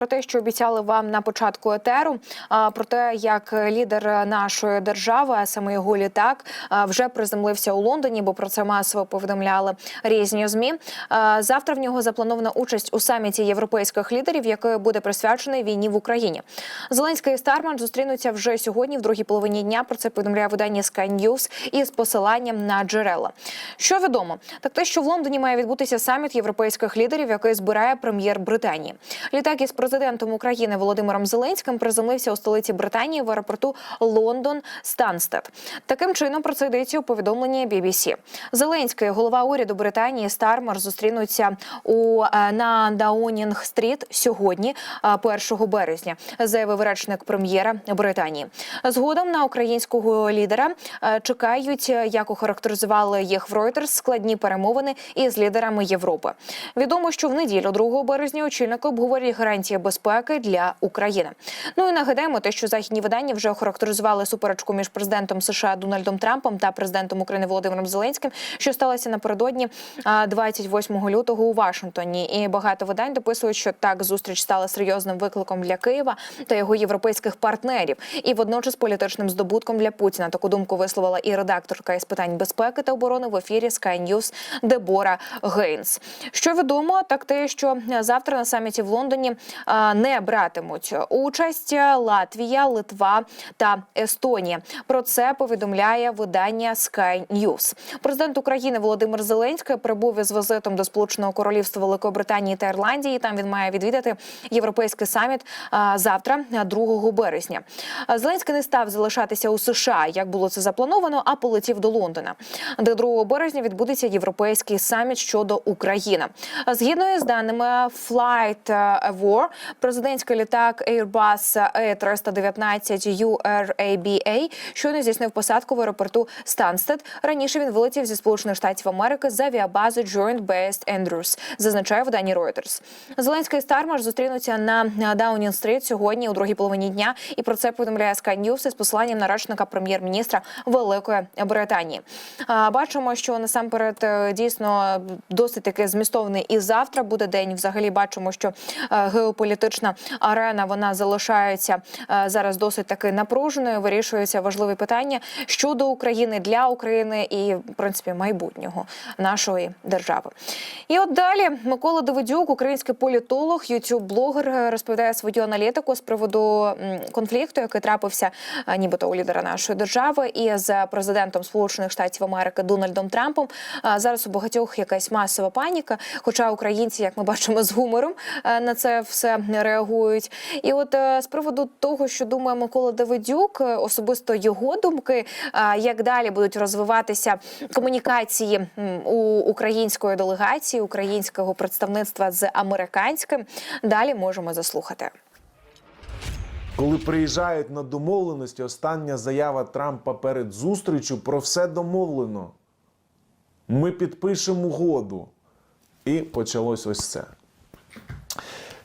Про те, що обіцяли вам на початку етеру, про те, як лідер нашої держави, а саме його літак, вже приземлився у Лондоні, бо про це масово повідомляли різні змі. Завтра в нього запланована участь у саміті європейських лідерів, який буде присвячений війні в Україні. Зеленський і Старман зустрінуться вже сьогодні, в другій половині дня. Про це повідомляє видання Sky News із посиланням на джерела. Що відомо, так те, що в Лондоні має відбутися саміт європейських лідерів, який збирає прем'єр Британії. Літак із президентом України Володимиром Зеленським приземлився у столиці Британії в аеропорту Лондон Станстед. Таким чином про це йдеться у повідомленні BBC. Зеленський, голова уряду Британії Стармер зустрінуться у е, на Даунінг Стріт сьогодні, е, 1 березня, заявив речник прем'єра Британії. Згодом на українського лідера е, чекають, е, як охарактеризували їх в Reuters, складні перемовини із лідерами Європи. Відомо, що в неділю 2 березня очільники обговорять гарантії безпеки для України. Ну і нагадаємо те, що західні видання вже охарактеризували суперечку між президентом США Дональдом Трампом та президентом України Володимиром Зеленським, що сталося напередодні а, 28 лютого у Вашингтоні. І багато видань дописують, що так зустріч стала серйозним викликом для Києва та його європейських партнерів, і водночас політичним здобутком для Путіна. Таку думку висловила і редакторка із питань безпеки та оборони в ефірі Sky News Дебора Гейнс. Що відомо, так те, що завтра на саміті в Лондоні не братимуть участь Латвія, Литва та Естонія. Про це повідомляє видання Sky News. Президент України Володимир Зеленський прибув із візитом до Сполученого Королівства Великої Британії та Ірландії. Там він має відвідати європейський саміт завтра, 2 березня. Зеленський не став залишатися у США, як було це заплановано, а полетів до Лондона, де 2 березня відбудеться європейський саміт щодо України. Згідно із даними Flight War, президентський літак Airbus A319 URABA щойно здійснив посадку в аеропорту Станстед. Раніше він вилетів зі Сполучених Штатів Америки з авіабази Joint Base Andrews, зазначає видання Reuters. Зеленський і Стармар зустрінуться на Даунінг Стріт сьогодні у другій половині дня, і про це повідомляє Sky News із посиланням на речника прем'єр-міністра Великої Британії. Бачимо, що насамперед е, дійсно досить таки змістовний і завтра буде день. Взагалі бачимо, що е, геополітична арена вона залишається е, зараз досить таки напруженою. Вирішуються важливі питання щодо України для України і в принципі майбутнього нашої держави. І от далі Микола Давидюк, український політолог, ютуб-блогер, розповідає свою аналітику з приводу конфлікту, який трапився е, нібито у лідера нашої держави, і з президентом Сполучених Штатів Америки Дональдом Трампом. А Зараз у багатьох якась масова паніка. Хоча українці, як ми бачимо, з гумором е, на це все реагують. І от е, з приводу того, що думає Микола Давидюк, е, особисто його думки, е, як далі будуть розвиватися комунікації у української делегації, українського представництва з американським, далі можемо заслухати. Коли приїжджають на домовленості, остання заява Трампа перед зустрічю про все домовлено. Ми підпишемо угоду. І почалось ось це.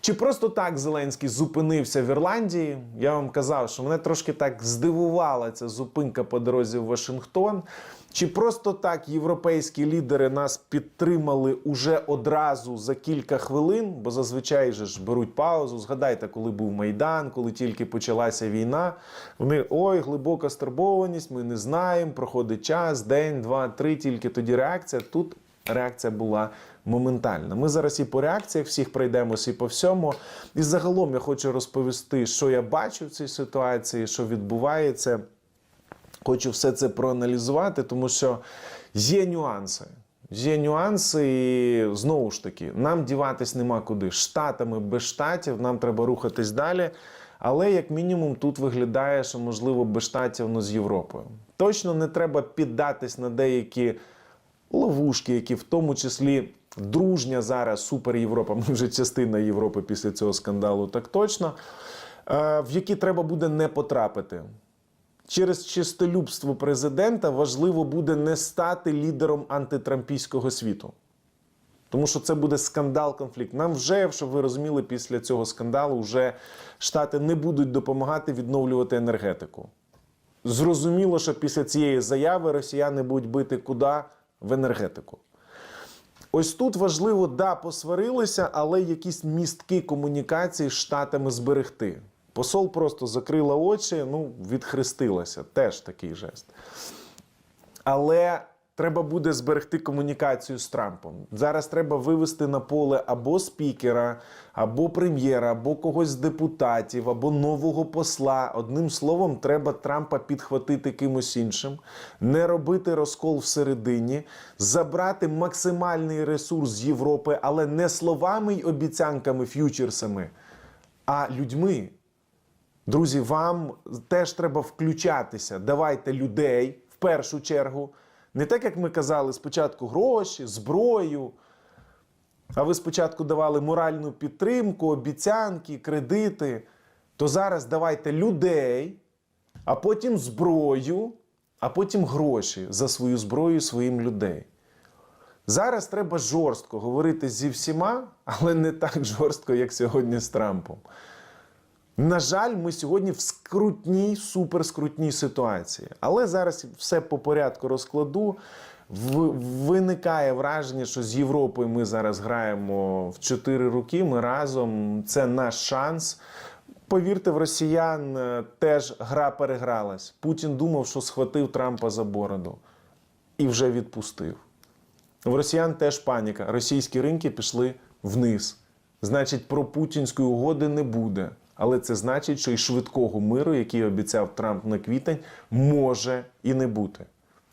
Чи просто так Зеленський зупинився в Ірландії? Я вам казав, що мене трошки так здивувала ця зупинка по дорозі в Вашингтон. Чи просто так європейські лідери нас підтримали уже одразу за кілька хвилин, бо зазвичай же ж беруть паузу. Згадайте, коли був Майдан, коли тільки почалася війна. Вони ой, глибока стурбованість, ми не знаємо, проходить час, день, два, три, тільки тоді реакція. Тут реакція була моментальна. Ми зараз і по реакціях всіх пройдемося, і по всьому. І загалом я хочу розповісти, що я бачу в цій ситуації, що відбувається. Хочу все це проаналізувати, тому що є нюанси. Є нюанси, і знову ж таки, нам діватись нема куди. Штатами без штатів, нам треба рухатись далі. Але як мінімум тут виглядає, що можливо без штатів ну, з Європою. Точно не треба піддатись на деякі ловушки, які в тому числі дружня зараз супер Європа. Ми вже частина Європи після цього скандалу, так точно, е, в які треба буде не потрапити. Через чистолюбство президента важливо буде не стати лідером антитрампійського світу. Тому що це буде скандал, конфлікт. Нам вже, щоб ви розуміли, після цього скандалу вже Штати не будуть допомагати відновлювати енергетику. Зрозуміло, що після цієї заяви росіяни будуть бити куди в енергетику. Ось тут важливо, да, посварилися, але якісь містки комунікації з штатами зберегти. Посол просто закрила очі, ну, відхрестилася. Теж такий жест. Але треба буде зберегти комунікацію з Трампом. Зараз треба вивести на поле або спікера, або прем'єра, або когось з депутатів, або нового посла. Одним словом, треба Трампа підхватити кимось іншим, не робити розкол всередині, забрати максимальний ресурс з Європи, але не словами й обіцянками, ф'ючерсами, а людьми. Друзі, вам теж треба включатися. Давайте людей в першу чергу. Не так, як ми казали, спочатку гроші, зброю. А ви спочатку давали моральну підтримку, обіцянки, кредити. То зараз давайте людей, а потім зброю, а потім гроші за свою зброю своїм людей. Зараз треба жорстко говорити зі всіма, але не так жорстко, як сьогодні з Трампом. На жаль, ми сьогодні в скрутній, суперскрутній ситуації. Але зараз все по порядку розкладу. Виникає враження, що з Європою ми зараз граємо в чотири роки. Ми разом. Це наш шанс. Повірте, в росіян е, теж гра перегралась. Путін думав, що схватив Трампа за бороду і вже відпустив. В росіян теж паніка. Російські ринки пішли вниз. Значить, про путінської угоди не буде. Але це значить, що і швидкого миру, який обіцяв Трамп на квітень, може і не бути.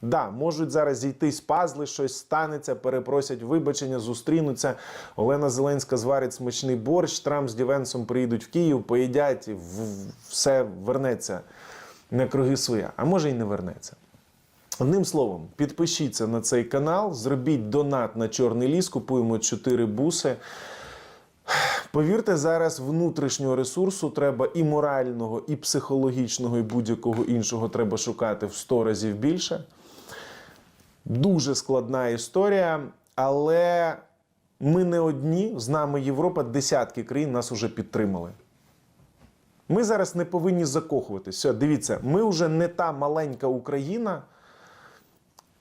Да, можуть зараз зійтись пазли, щось станеться, перепросять вибачення, зустрінуться. Олена Зеленська зварить смачний борщ, Трамп з Дівенсом приїдуть в Київ, поїдять, і все вернеться на круги своя. А може і не вернеться. Одним словом, підпишіться на цей канал, зробіть донат на чорний ліс, купуємо 4 буси. Повірте, зараз внутрішнього ресурсу треба і морального, і психологічного, і будь-якого іншого треба шукати в 100 разів більше. Дуже складна історія, але ми не одні, з нами Європа, десятки країн нас уже підтримали. Ми зараз не повинні закохуватись. Все, дивіться, ми вже не та маленька Україна,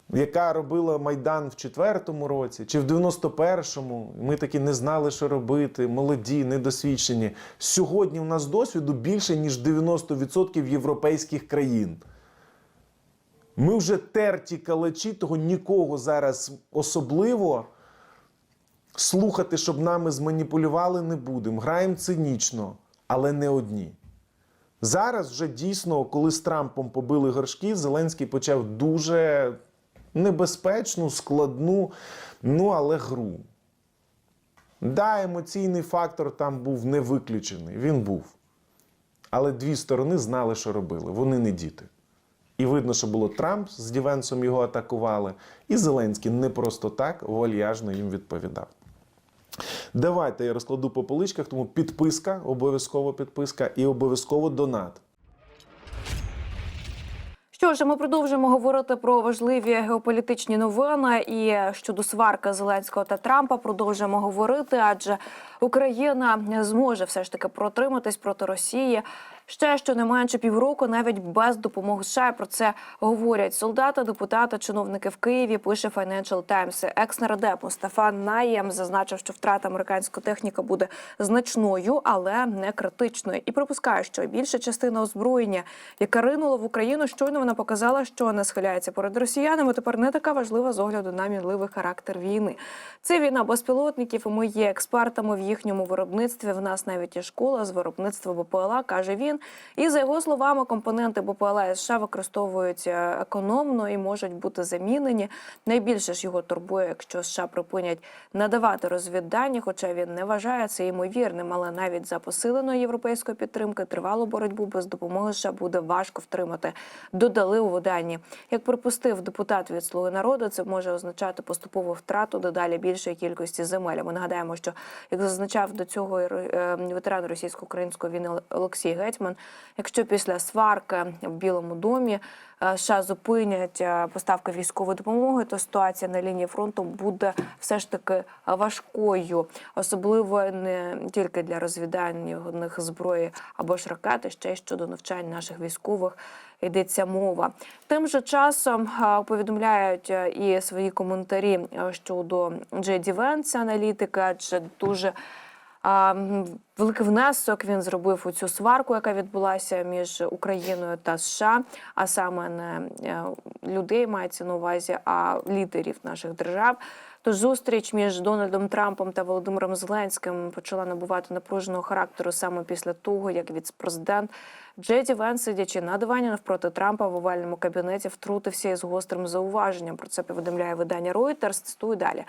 яка робила Майдан в 4-му році чи в 91-му. Ми таки не знали, що робити, молоді, недосвідчені. Сьогодні у нас досвіду більше, ніж 90% європейських країн. Ми вже терті калачі, того нікого зараз особливо слухати, щоб нами зманіпулювали, не будемо. Граємо цинічно, але не одні. Зараз вже дійсно, коли з Трампом побили горшки, Зеленський почав дуже небезпечну, складну, ну але гру. Да, емоційний фактор там був не виключений. Він був. Але дві сторони знали, що робили. Вони не діти. І видно, що було Трамп з Дівенсом його атакували, і Зеленський не просто так вальяжно їм відповідав. Давайте я розкладу по поличках, тому підписка, обов'язково підписка і обов'язково донат. Що ж, ми продовжимо говорити про важливі геополітичні новини і щодо сварки Зеленського та Трампа продовжуємо говорити, адже Україна зможе все ж таки протриматись проти Росії. Ще щонайменше півроку, навіть без допомоги США. Про це говорять солдати, депутати, чиновники в Києві. Пише Financial Times. Екс-нардеп Мустафа Наєм зазначив, що втрата американської техніки буде значною, але не критичною. І припускає, що більша частина озброєння, яка ринула в Україну, щойно вона показала, що не схиляється перед росіянами. Тепер не така важлива з огляду на мінливий характер війни. Це війна безпілотників. Ми є експертами в їхньому виробництві. В нас навіть є школа з виробництва БПЛА, каже він. І за його словами, компоненти БПЛА США використовують е, економно і можуть бути замінені. Найбільше ж його турбує, якщо США припинять надавати розвіддані, хоча він не вважає це ймовірним, але навіть за посиленої європейської підтримки тривалу боротьбу без допомоги США буде важко втримати. Додали у виданні. Як припустив депутат від Слуги народу, це може означати поступову втрату дедалі більшої кількості земель. Ми нагадаємо, що як зазначав до цього е, ветеран російсько-української війни Олексій Гетьман. Гетьман. Якщо після сварки в Білому домі е, США зупинять е, поставки військової допомоги, то ситуація на лінії фронту буде все ж таки важкою, особливо не тільки для розвідальних зброї або ж ракети, ще й щодо навчань наших військових. Йдеться мова. Тим же часом е, повідомляють е, і свої коментарі е, щодо Джеді Венса, аналітики, адже дуже великий внесок він зробив у цю сварку, яка відбулася між Україною та США, а саме не е, людей мається на увазі, а лідерів наших держав. Тож зустріч між Дональдом Трампом та Володимиром Зеленським почала набувати напруженого характеру саме після того, як віцпрезидент Джеді Венс, сидячи на дивані навпроти Трампа в овальному кабінеті, втрутився із гострим зауваженням. Про це повідомляє видання Reuters. Цитую далі.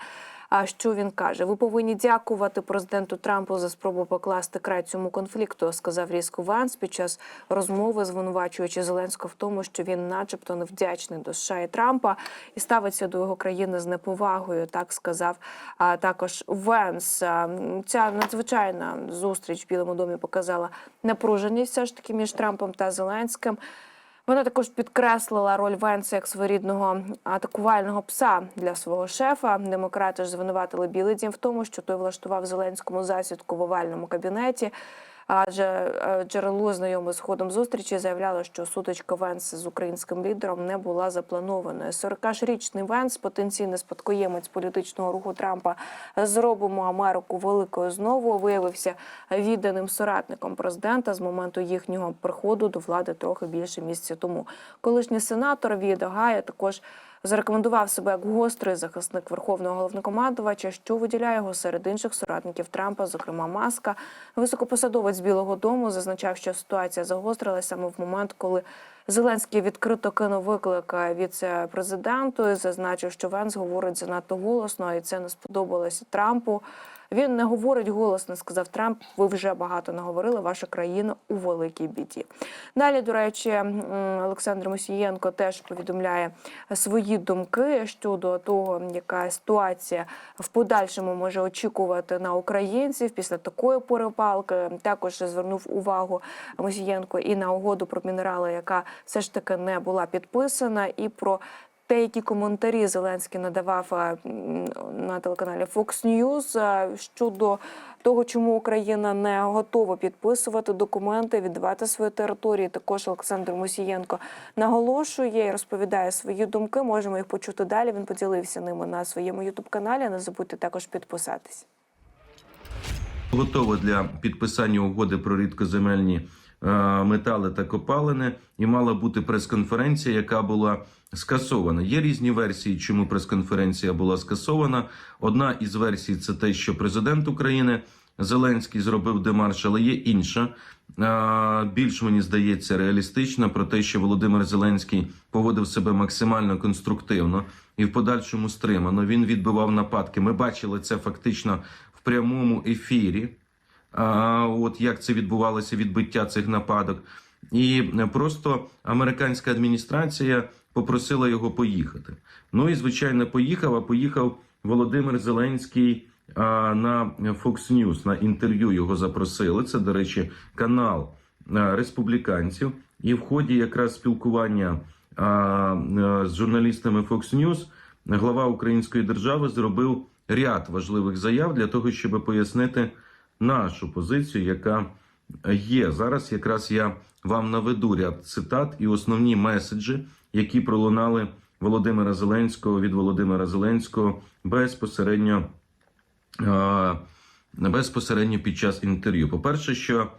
А що він каже? Ви повинні дякувати президенту Трампу за спробу покласти край цьому конфлікту, сказав різко Ванс під час розмови, звинувачуючи Зеленського в тому, що він, начебто, невдячний до США і Трампа і ставиться до його країни з неповагою. Так сказав а, також Венс. Ця надзвичайна зустріч в Білому домі показала напруженість все ж таки між Трампом та Зеленським. Вона також підкреслила роль Венса як своєрідного атакувального пса для свого шефа. Демократи ж звинуватили Білий Дім в тому, що той влаштував Зеленському засідку в овальному кабінеті. Адже е, джерело знайоме з ходом зустрічі заявляло, що сутичка Венса з українським лідером не була запланованою. 40-річний Венс, потенційний спадкоємець політичного руху Трампа, зробимо Америку великою знову. Виявився відданим соратником президента з моменту їхнього приходу до влади трохи більше місяця тому. Колишній сенатор Віда Гая також зарекомендував себе як гострий захисник верховного головнокомандувача, що виділяє його серед інших соратників Трампа, зокрема Маска. Високопосадовець Білого Дому зазначав, що ситуація загострилася саме в момент, коли Зеленський відкрито кинув виклик віце-президенту і зазначив, що Венс говорить занадто голосно, і це не сподобалося Трампу. Він не говорить голосно, сказав Трамп. Ви вже багато наговорили. Ваша країна у великій біді. Далі, до речі, Олександр Мосієнко теж повідомляє свої думки щодо того, яка ситуація в подальшому може очікувати на українців після такої перепалки. Також звернув увагу Мосієнко і на угоду про мінерали, яка все ж таки не була підписана, і про те, які коментарі Зеленський надавав е, на телеканалі Fox News е, щодо того, чому Україна не готова підписувати документи, віддавати свої території. Також Олександр Мусієнко наголошує і розповідає свої думки. Можемо їх почути далі. Він поділився ними на своєму ютуб каналі. Не забудьте також підписатись. готова для підписання угоди про рідкоземельні метали та копалини, і мала бути прес-конференція, яка була скасована. Є різні версії, чому прес-конференція була скасована. Одна із версій це те, що президент України Зеленський зробив демарш, але є інша. е, Більш мені здається реалістична про те, що Володимир Зеленський поводив себе максимально конструктивно і в подальшому стримано. Він відбивав нападки. Ми бачили це фактично в прямому ефірі. От як це відбувалося відбиття цих нападок, і просто американська адміністрація попросила його поїхати. Ну і звичайно, поїхав. А поїхав Володимир Зеленський на Fox News, на інтерв'ю його запросили. Це, до речі, канал республіканців. І в ході якраз спілкування з журналістами Fox News глава української держави зробив ряд важливих заяв для того, щоб пояснити нашу позицію, яка є зараз. Якраз я вам наведу ряд цитат і основні меседжі, які пролунали Володимира Зеленського від Володимира Зеленського безпосередньо, безпосередньо під час інтерв'ю. По перше, що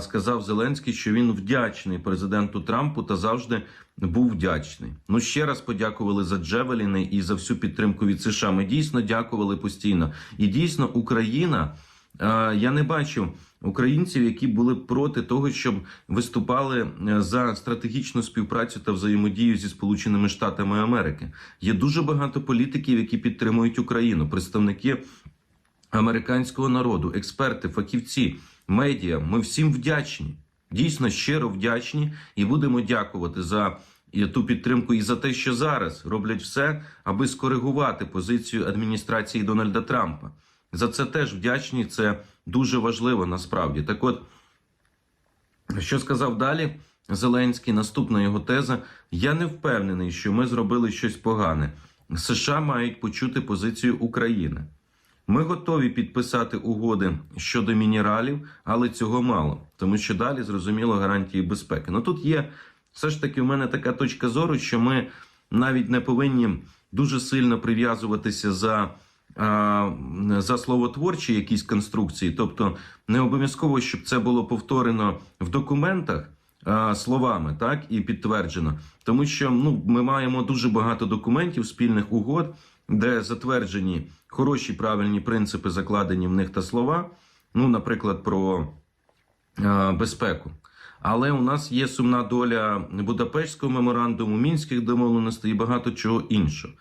сказав Зеленський, що він вдячний президенту Трампу та завжди був вдячний. Ну ще раз подякували за Джевеліни і за всю підтримку від США. Ми дійсно дякували постійно. І дійсно Україна. Е, Я не бачу українців, які були проти того, щоб виступали е, за стратегічну співпрацю та взаємодію зі Сполученими Штатами Америки. Є дуже багато політиків, які підтримують Україну, представники американського народу, експерти, фахівці, медіа. Ми всім вдячні. Дійсно щиро вдячні і будемо дякувати за і ту підтримку і за те, що зараз роблять все, аби скоригувати позицію адміністрації Дональда Трампа. За це теж вдячні. Це дуже важливо насправді. Так, от Що сказав далі Зеленський? Наступна його теза: я не впевнений, що ми зробили щось погане. США мають почути позицію України. Ми готові підписати угоди щодо мінералів, але цього мало, тому що далі зрозуміло гарантії безпеки. Ну тут є все ж таки в мене така точка зору, що ми навіть не повинні дуже сильно прив'язуватися за, за словотворчі якісь конструкції, тобто не обов'язково, щоб це було повторено в документах. Словами, так і підтверджено, тому що ну ми маємо дуже багато документів спільних угод, де затверджені хороші правильні принципи, закладені в них та слова. Ну, наприклад, про безпеку. Але у нас є сумна доля Будапештського меморандуму, мінських домовленостей і багато чого іншого.